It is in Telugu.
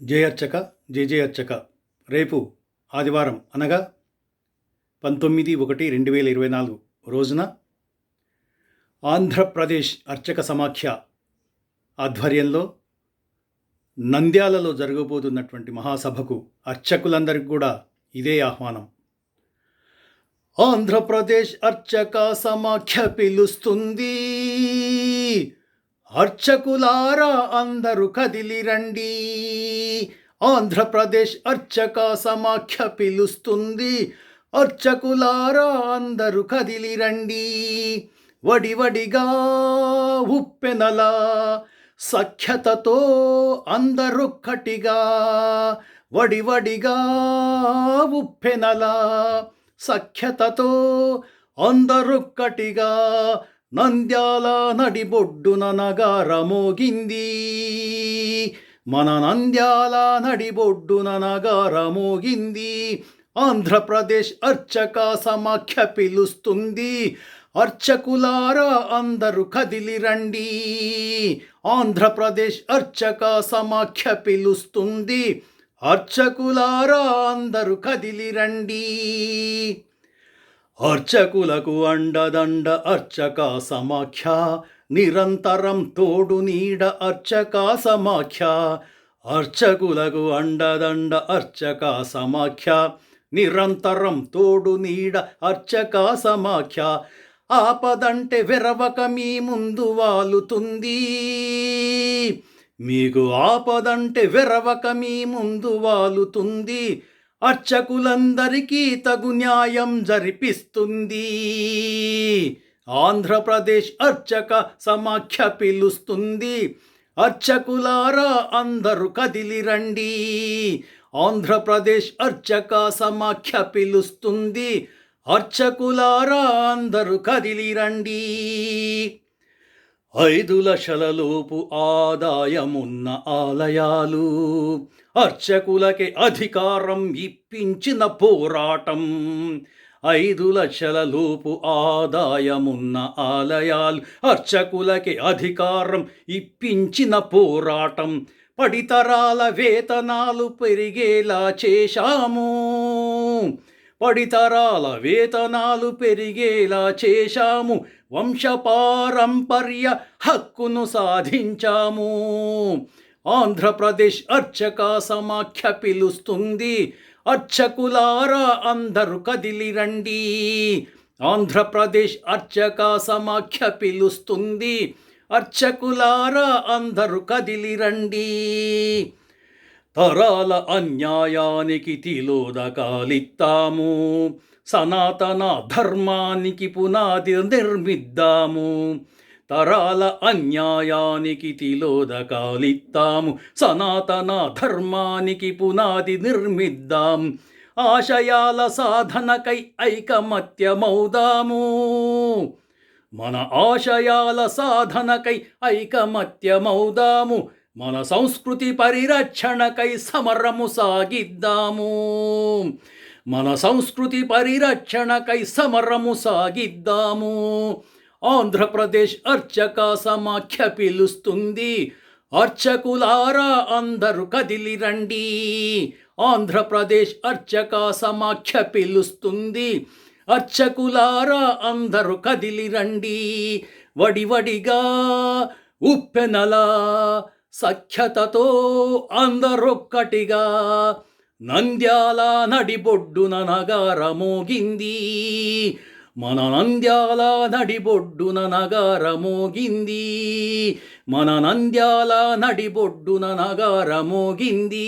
జే అర్చక జే జే అర్చక రేపు ఆదివారం అనగా పంతొమ్మిది ఒకటి రెండు వేల ఇరవై నాలుగు రోజున ఆంధ్రప్రదేశ్ అర్చక సమాఖ్య ఆధ్వర్యంలో నంద్యాలలో జరగబోతున్నటువంటి మహాసభకు అర్చకులందరికీ కూడా ఇదే ఆహ్వానం. ఆంధ్రప్రదేశ్ అర్చక సమాఖ్య పిలుస్తుంది. అర్చకులారా అందరూ కదిలిరండి. ఆంధ్రప్రదేశ్ అర్చక సమాఖ్య పిలుస్తుంది. అర్చకులారా అందరూ కదిలిరండి. వడివడిగా ఉప్పెనలా సఖ్యతతో అందరొక్కటిగా. వడివడిగా ఉప్పెనలా సఖ్యతతో అందరొక్కటిగా. నంద్యాల నడిబొడ్డున నగారమోగింది మన నంద్యాల నడిబొడ్డున నగారమోగింది ఆంధ్రప్రదేశ్ అర్చక సమాఖ్య పిలుస్తుంది. అర్చకులారా అందరూ కదిలి రండి. ఆంధ్రప్రదేశ్ అర్చక సమాఖ్య పిలుస్తుంది. అర్చకులారా అందరూ కదిలి రండి. అర్చకులకు అండదండ అర్చక సమాఖ్య నిరంతరం తోడు నీడ అర్చక సమాఖ్య అర్చకులకు అండదండ అర్చక సమాఖ్య నిరంతరం తోడు నీడ అర్చక సమాఖ్య ఆపదంటే వెరవక మీ ముందు వాలుతుంది. మీకు ఆపదంటే వెరవక మీ ముందు వాలుతుంది. అర్చకులందరికీ తగు న్యాయం జరిపిస్తుంది. ఆంధ్రప్రదేశ్ అర్చక సమాఖ్య పిలుస్తుంది. అర్చకులారా అందరూ కదిలిరండి ఆంధ్రప్రదేశ్ అర్చక సమాఖ్య పిలుస్తుంది. అర్చకులారా అందరూ కదిలిరండి ఐదు లక్షలలోపు ఆదాయమున్న ఆలయాలు అర్చకులకి అధికారం ఇప్పించిన పోరాటం. ఐదు లక్షల లోపు ఆదాయమున్న ఆలయాలు అర్చకులకి అధికారం ఇప్పించిన పోరాటం. పడితరాల వేతనాలు పెరిగేలా చేశాము. పడితరాల వేతనాలు పెరిగేలా చేశాము. వంశపారంపర్య హక్కును సాధించాము. ఆంధ్రప్రదేశ్ అర్చక సమాఖ్య పిలుస్తుంది. అర్చకులారా అందరూ కదిలిరండి ఆంధ్రప్రదేశ్ అర్చక సమాఖ్య పిలుస్తుంది. అర్చకులారా అందరూ కదిలిరండి తరాల అన్యాయానికి తిలోదకాలిత్తాము. సనాతన ధర్మానికి పునాది నిర్మిద్దాము. తరాల అన్యాయానికి తిలోదకాలిత్తాము. సనాతన ధర్మానికి పునాది నిర్మిద్దాం. ఆశయాల సాధనకై ఐకమత్యమౌదాము మన ఆశయాల సాధనకై ఐకమత్యమౌదాము మన సంస్కృతి పరిరక్షణకై సమరము సాగిద్దాము. మన సంస్కృతి పరిరక్షణకై సమరము సాగిద్దాము. ఆంధ్రప్రదేశ్ అర్చక సమాఖ్య పిలుస్తుంది. అర్చకులారా అందరూ కదిలి రండి. ఆంధ్రప్రదేశ్ అర్చక సమాఖ్య పిలుస్తుంది. అర్చకులారా అందరూ కదిలి రండి. వడివడిగా ఉప్పెనలా సఖ్యతతో అందరొక్కటిగా నంద్యాల నడిబొడ్డున నగారమోగింది మన నంద్యాల నడిబొడ్డున నగారమోగింది మన నంద్యాల నడిబొడ్డున నగారమోగింది